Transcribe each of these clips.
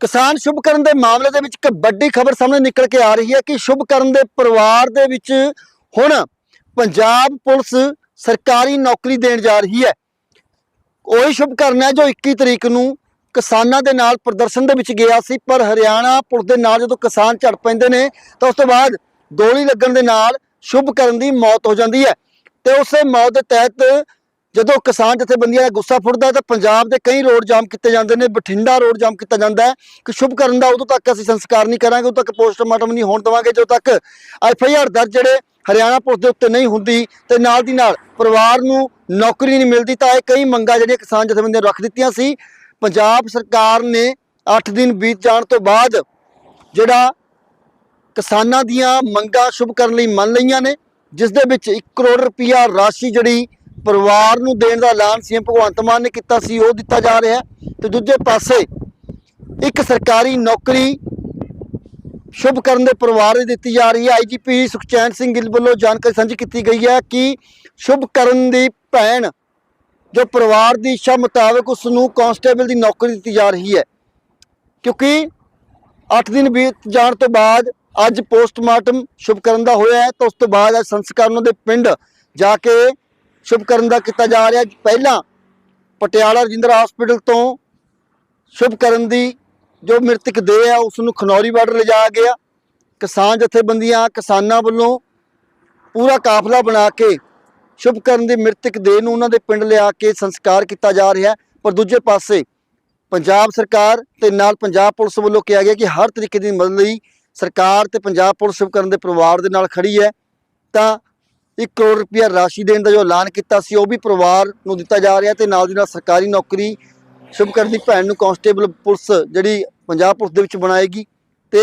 ਕਿਸਾਨ ਸ਼ੁਭ ਕਰਨ ਦੇ ਮਾਮਲੇ ਦੇ ਵਿੱਚ ਇੱਕ ਵੱਡੀ ਖਬਰ ਸਾਹਮਣੇ ਨਿਕਲ ਕੇ ਆ ਰਹੀ ਹੈ ਕਿ ਸ਼ੁਭ ਕਰਨ ਦੇ ਪਰਿਵਾਰ ਦੇ ਵਿੱਚ ਹੁਣ ਪੰਜਾਬ ਪੁਲਿਸ ਸਰਕਾਰੀ ਨੌਕਰੀ ਦੇਣ ਜਾ ਰਹੀ ਹੈ। ਉਹੀ ਸ਼ੁਭਕਰਨ ਹੈ ਜੋ 21 ਤਰੀਕ ਨੂੰ ਕਿਸਾਨਾਂ ਦੇ ਨਾਲ ਪ੍ਰਦਰਸ਼ਨ ਦੇ ਵਿੱਚ ਗਿਆ ਸੀ, ਪਰ ਹਰਿਆਣਾ ਪੁਲਿਸ ਦੇ ਨਾਲ ਜਦੋਂ ਕਿਸਾਨ ਝੜ ਪੈਂਦੇ ਨੇ, ਤਾਂ ਉਸ ਤੋਂ ਬਾਅਦ ਗੋਲੀ ਲੱਗਣ ਦੇ ਨਾਲ ਸ਼ੁਭਕਰਨ ਦੀ ਮੌਤ ਹੋ ਜਾਂਦੀ ਹੈ ਤੇ ਉਸੇ ਮੌਤ ਦੇ ਤਹਿਤ ਜਦੋਂ ਕਿਸਾਨ ਜਥੇਬੰਦੀਆਂ ਦਾ ਗੁੱਸਾ ਫੁੱਟਦਾ ਤਾਂ ਪੰਜਾਬ ਦੇ ਕਈ ਰੋਡ ਜਾਮ ਕੀਤੇ ਜਾਂਦੇ ਨੇ, ਬਠਿੰਡਾ ਰੋਡ ਜਾਮ ਕੀਤਾ ਜਾਂਦਾ ਹੈ। ਕਿ ਸ਼ੁਭਕਰਨ ਦਾ ਉਦੋਂ ਤੱਕ ਅਸੀਂ ਸੰਸਕਾਰ ਨਹੀਂ ਕਰਾਂਗੇ, ਉਦੋਂ ਤੱਕ ਪੋਸਟਮਾਰਟਮ ਨਹੀਂ ਹੋਣ ਦੇਵਾਂਗੇ, ਜਦੋਂ ਤੱਕ ਐਫ ਆਈ ਆਰ ਦਰਜ ਜਿਹੜੇ ਹਰਿਆਣਾ ਪੁਲਿਸ ਦੇ ਉੱਤੇ ਨਹੀਂ ਹੁੰਦੀ ਤੇ ਨਾਲ ਦੀ ਨਾਲ ਪਰਿਵਾਰ ਨੂੰ ਨੌਕਰੀ ਨਹੀਂ ਮਿਲਦੀ, ਤਾਂ ਇਹ ਕਈ ਮੰਗਾਂ ਜਿਹੜੀਆਂ ਕਿਸਾਨ ਜਥੇਬੰਦੀਆਂ ਰੱਖ ਦਿੱਤੀਆਂ ਸੀ। ਪੰਜਾਬ ਸਰਕਾਰ ਨੇ 8 ਦਿਨ ਬੀਤ ਜਾਣ ਤੋਂ ਬਾਅਦ ਜਿਹੜਾ ਕਿਸਾਨਾਂ ਦੀਆਂ ਮੰਗਾਂ ਸ਼ੁਭ ਕਰਨ ਲਈ ਮੰਨ ਲਈਆਂ ਨੇ, ਜਿਸ ਦੇ ਵਿੱਚ 1 ਕਰੋੜ ਰੁਪਇਆ ਰਾਸ਼ੀ ਜਿਹੜੀ ਪਰਿਵਾਰ ਨੂੰ ਦੇਣ ਦਾ ਐਲਾਨ ਸੀਐਮ ਭਗਵੰਤ ਮਾਨ ਨੇ ਕੀਤਾ ਸੀ, ਉਹ ਦਿੱਤਾ ਜਾ ਰਿਹਾ ਹੈ। ਤੇ ਦੂਜੇ ਪਾਸੇ ਇੱਕ ਸਰਕਾਰੀ ਨੌਕਰੀ ਸ਼ੁਭ ਕਰਨ ਦੇ ਪਰਿਵਾਰ ਨੂੰ ਦਿੱਤੀ ਜਾ ਰਹੀ ਹੈ। ਆਈਜੀਪੀ ਸੁਖਚੈਨ ਸਿੰਘ ਗਿੱਲ ਵੱਲੋਂ ਜਾਣਕਾਰੀ ਸਾਂਝੀ ਕੀਤੀ ਗਈ ਹੈ ਕਿ ਸ਼ੁਭ ਕਰਨ ਦੀ ਭੈਣ ਜੋ ਪਰਿਵਾਰ ਦੀ ਇੱਛਾ ਮੁਤਾਬਕ ਉਸ ਨੂੰ ਕਾਂਸਟੇਬਲ ਦੀ ਨੌਕਰੀ ਦਿੱਤੀ ਜਾ ਰਹੀ ਹੈ। ਕਿਉਂਕਿ 8 ਦਿਨ ਬੀਤ ਜਾਣ ਤੋਂ ਬਾਅਦ ਅੱਜ ਪੋਸਟਮਾਰਟਮ ਸ਼ੁਭਕਰਨ ਦਾ ਹੋਇਆ ਹੈ। ਤਾਂ ਉਸ ਤੋਂ ਬਾਅਦ ਅੱਜ ਸੰਸਕਾਰ ਉਹਨਾਂ ਦੇ ਪਿੰਡ ਜਾ ਕੇ ਸ਼ੁਭ ਕਰਨ ਦਾ ਕੀਤਾ ਜਾ ਰਿਹਾ। ਪਹਿਲਾਂ ਪਟਿਆਲਾ ਰਜਿੰਦਰਾ ਹਸਪੀਟਲ ਤੋਂ ਸ਼ੁਭਕਰਨ ਦੀ ਜੋ ਮ੍ਰਿਤਕ ਦੇਹ ਹੈ ਉਸ ਨੂੰ ਖਨੌਰੀ ਬਾਰਡਰ ਲਿਜਾਇਆ ਗਿਆ। ਕਿਸਾਨ ਜਥੇਬੰਦੀਆਂ, ਕਿਸਾਨਾਂ ਵੱਲੋਂ ਪੂਰਾ ਕਾਫਲਾ ਬਣਾ ਕੇ ਸ਼ੁਭਕਰਨ ਦੀ ਮ੍ਰਿਤਕ ਦੇਹ ਨੂੰ ਉਹਨਾਂ ਦੇ ਪਿੰਡ ਲਿਆ ਕੇ ਸੰਸਕਾਰ ਕੀਤਾ ਜਾ ਰਿਹਾ ਪਰ ਦੂਜੇ ਪਾਸੇ ਪੰਜਾਬ ਸਰਕਾਰ ਤੇ ਨਾਲ ਪੰਜਾਬ ਪੁਲਿਸ ਵੱਲੋਂ ਕਿਹਾ ਗਿਆ ਕਿ ਹਰ ਤਰੀਕੇ ਦੀ ਮਦਦ ਲਈ ਸਰਕਾਰ ਤੇ ਪੰਜਾਬ ਪੁਲਿਸ ਸ਼ੁਭਕਰਨ ਦੇ ਪਰਿਵਾਰ ਦੇ ਨਾਲ ਖੜੀ ਹੈ। ਤਾਂ 1 ਕਰੋੜ ਰੁਪਇਆ ਰਾਸ਼ੀ ਦੇਣ ਦਾ ਜੋ ਐਲਾਨ ਕੀਤਾ ਸੀ, ਉਹ ਵੀ ਪਰਿਵਾਰ ਨੂੰ ਦਿੱਤਾ ਜਾ ਰਿਹਾ ਤੇ ਨਾਲ ਦੀ ਨਾਲ ਸਰਕਾਰੀ ਨੌਕਰੀ ਸ਼ੁਭਕਰਨ ਦੀ ਭੈਣ ਨੂੰ ਕਾਂਸਟੇਬਲ ਪੁਲਿਸ ਜਿਹੜੀ ਪੰਜਾਬ ਪੁਲਿਸ ਦੇ ਵਿੱਚ ਬਣਾਏਗੀ ਤੇ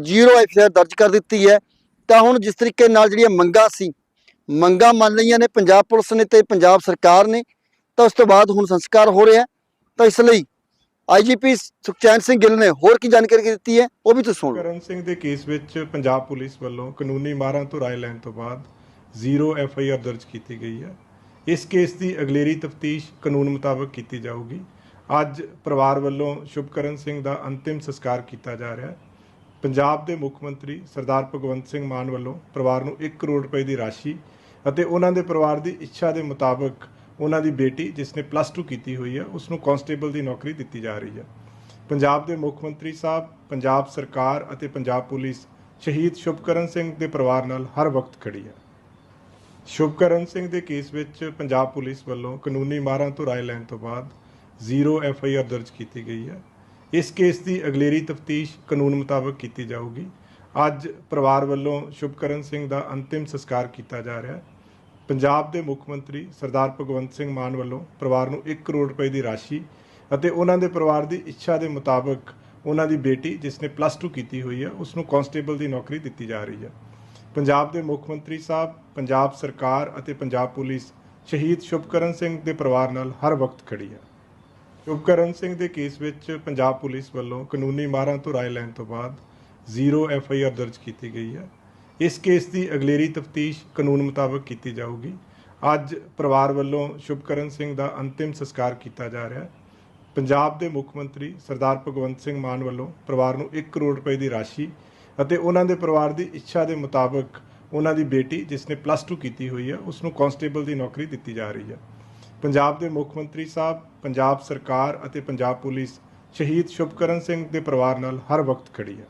ਜ਼ੀਰੋ ਐਫਆਈਆਰ ਦਰਜ ਕਰ ਦਿੱਤੀ ਹੈ। ਤਾਂ ਹੁਣ ਜਿਸ ਤਰੀਕੇ ਨਾਲ ਜਿਹੜੀਆਂ ਮੰਗਾਂ ਸੀ, ਮੰਗਾਂ ਮੰਨ ਲਈਆਂ ਨੇ ਪੰਜਾਬ ਪੁਲਿਸ ਨੇ ਤੇ ਪੰਜਾਬ ਸਰਕਾਰ ਨੇ, ਤਾਂ ਉਸ ਤੋਂ ਬਾਅਦ ਹੁਣ ਸੰਸਕਾਰ ਹੋ ਰਿਹਾ ਤਾਂ ਇਸ ਲਈ ਆਈਜੀਪੀ ਸੁਖਚੈਨ ਸਿੰਘ ਗਿੱਲ ਨੇ ਹੋਰ ਕੀ ਜਾਣਕਾਰੀ ਦਿੱਤੀ ਹੈ, ਉਹ ਵੀ ਤੁਸੀਂ ਸੁਣ ਲਓ। ਕਰਨ ਸਿੰਘ ਦੇ ਕੇਸ ਵਿੱਚ ਪੰਜਾਬ ਪੁਲਿਸ ਵੱਲੋਂ ਕਾਨੂੰਨੀ ਮਾਰਾਂ ਤੋਂ ਰਾਏ ਲੈਣ ਤੋਂ ਬਾਅਦ ਜ਼ੀਰੋ ਐਫ ਆਈ ਆਰ ਦਰਜ ਕੀਤੀ ਗਈ ਹੈ। ਇਸ ਕੇਸ ਦੀ ਅਗਲੇਰੀ ਤਫਤੀਸ਼ ਕਾਨੂੰਨ ਮੁਤਾਬਕ ਕੀਤੀ ਜਾਊਗੀ। ਅੱਜ ਪਰਿਵਾਰ ਵੱਲੋਂ ਸ਼ੁਭਕਰਨ ਸਿੰਘ ਦਾ ਅੰਤਿਮ ਸੰਸਕਾਰ ਕੀਤਾ ਜਾ ਰਿਹਾ ਹੈ। ਪੰਜਾਬ ਦੇ ਮੁੱਖ ਮੰਤਰੀ ਸਰਦਾਰ ਭਗਵੰਤ ਸਿੰਘ ਮਾਨ ਵੱਲੋਂ ਪਰਿਵਾਰ ਨੂੰ 1 ਕਰੋੜ ਰੁਪਏ ਦੀ ਰਾਸ਼ੀ ਅਤੇ ਉਹਨਾਂ ਦੇ ਪਰਿਵਾਰ ਦੀ ਇੱਛਾ ਦੇ ਮੁਤਾਬਕ ਉਹਨਾਂ ਦੀ ਬੇਟੀ, ਜਿਸ ਨੇ ਪਲੱਸ 2 ਕੀਤੀ ਹੋਈ ਹੈ ਉਸ ਨੂੰ ਕਾਂਸਟੇਬਲ ਦੀ ਨੌਕਰੀ ਦਿੱਤੀ ਜਾ ਰਹੀ ਹੈ। ਪੰਜਾਬ ਦੇ ਮੁੱਖ ਮੰਤਰੀ ਸਾਹਿਬ, ਪੰਜਾਬ ਸਰਕਾਰ ਅਤੇ ਪੰਜਾਬ ਪੁਲਿਸ ਸ਼ਹੀਦ ਸ਼ੁਭਕਰਨ ਸਿੰਘ ਦੇ ਪਰਿਵਾਰ ਨਾਲ ਹਰ ਵਕਤ ਖੜੀ ਹੈ। ਸ਼ੁਭਕਰਨ ਸਿੰਘ ਦੇ ਕੇਸ ਵਿੱਚ ਪੰਜਾਬ ਪੁਲਿਸ ਵੱਲੋਂ ਕਾਨੂੰਨੀ ਮਾਰਾਂ ਤੋਂ ਰਾਏ ਲੈਣ ਤੋਂ ਬਾਅਦ ਜ਼ੀਰੋ ਐਫ ਆਈ ਆਰ ਦਰਜ ਕੀਤੀ ਗਈ ਹੈ। ਇਸ ਕੇਸ ਦੀ ਅਗਲੇਰੀ ਤਫਤੀਸ਼ ਕਾਨੂੰਨ ਮੁਤਾਬਕ ਕੀਤੀ ਜਾਊਗੀ। ਅੱਜ ਪਰਿਵਾਰ ਵੱਲੋਂ ਸ਼ੁਭਕਰਨ ਸਿੰਘ ਦਾ ਅੰਤਿਮ ਸੰਸਕਾਰ ਕੀਤਾ ਜਾ ਰਿਹਾ ਹੈ। ਪੰਜਾਬ ਦੇ ਮੁੱਖ ਮੰਤਰੀ ਸਰਦਾਰ ਭਗਵੰਤ ਸਿੰਘ ਮਾਨ ਵੱਲੋਂ ਪਰਿਵਾਰ ਨੂੰ 1 ਕਰੋੜ ਰੁਪਏ ਦੀ ਰਾਸ਼ੀ ਅਤੇ ਉਹਨਾਂ ਦੇ ਪਰਿਵਾਰ ਦੀ ਇੱਛਾ ਦੇ ਮੁਤਾਬਕ ਉਹਨਾਂ ਦੀ ਬੇਟੀ, ਜਿਸ ਨੇ ਪਲੱਸ 2 ਕੀਤੀ ਹੋਈ ਹੈ, ਉਸ ਨੂੰ ਕਾਂਸਟੇਬਲ ਦੀ ਨੌਕਰੀ ਦਿੱਤੀ ਜਾ ਰਹੀ ਹੈ। ਪੰਜਾਬ ਦੇ ਮੁੱਖ ਮੰਤਰੀ ਸਾਹਿਬ, ਪੰਜਾਬ ਸਰਕਾਰ ਅਤੇ ਪੰਜਾਬ ਪੁਲਿਸ ਸ਼ਹੀਦ ਸ਼ੁਭਕਰਨ ਸਿੰਘ ਦੇ ਪਰਿਵਾਰ ਨਾਲ ਹਰ ਵਕਤ ਖੜੀ ਹੈ। ਸ਼ੁਭਕਰਨ ਸਿੰਘ ਦੇ ਕੇਸ ਵਿੱਚ ਪੰਜਾਬ ਪੁਲਿਸ ਵੱਲੋਂ ਕਾਨੂੰਨੀ ਮਾਰਾਂ ਤੋਂ ਰਾਏ ਲੈਣ ਤੋਂ ਬਾਅਦ ਜ਼ੀਰੋ ਐਫ ਆਈ ਆਰ ਦਰਜ ਕੀਤੀ ਗਈ ਹੈ। ਇਸ ਕੇਸ ਦੀ ਅਗਲੇਰੀ ਤਫਤੀਸ਼ ਕਾਨੂੰਨ ਮੁਤਾਬਕ ਕੀਤੀ ਜਾਊਗੀ। ਅੱਜ ਪਰਿਵਾਰ ਵੱਲੋਂ ਸ਼ੁਭਕਰਨ ਸਿੰਘ ਦਾ ਅੰਤਿਮ ਸੰਸਕਾਰ ਕੀਤਾ ਜਾ ਰਿਹਾ ਹੈ। ਪੰਜਾਬ ਦੇ ਮੁੱਖ ਮੰਤਰੀ ਸਰਦਾਰ ਭਗਵੰਤ ਸਿੰਘ ਮਾਨ ਵੱਲੋਂ ਪਰਿਵਾਰ ਨੂੰ 1 ਕਰੋੜ ਰੁਪਏ ਦੀ ਰਾਸ਼ੀ ਅਤੇ ਉਹਨਾਂ ਦੇ ਪਰਿਵਾਰ ਦੀ ਇੱਛਾ ਦੇ ਮੁਤਾਬਕ ਉਹਨਾਂ ਦੀ ਬੇਟੀ, ਜਿਸ ਨੇ ਪਲੱਸ 2 ਕੀਤੀ ਹੋਈ ਹੈ ਉਸ ਨੂੰ ਕਾਂਸਟੇਬਲ ਦੀ ਨੌਕਰੀ ਦਿੱਤੀ ਜਾ ਰਹੀ ਹੈ। ਪੰਜਾਬ ਦੇ ਮੁੱਖ ਮੰਤਰੀ ਸਾਹਿਬ, ਪੰਜਾਬ ਸਰਕਾਰ ਅਤੇ ਪੰਜਾਬ ਪੁਲਿਸ ਸ਼ਹੀਦ ਸ਼ੁਭਕਰਨ ਸਿੰਘ ਦੇ ਪਰਿਵਾਰ ਨਾਲ ਹਰ ਵਕਤ ਖੜੀ ਹੈ।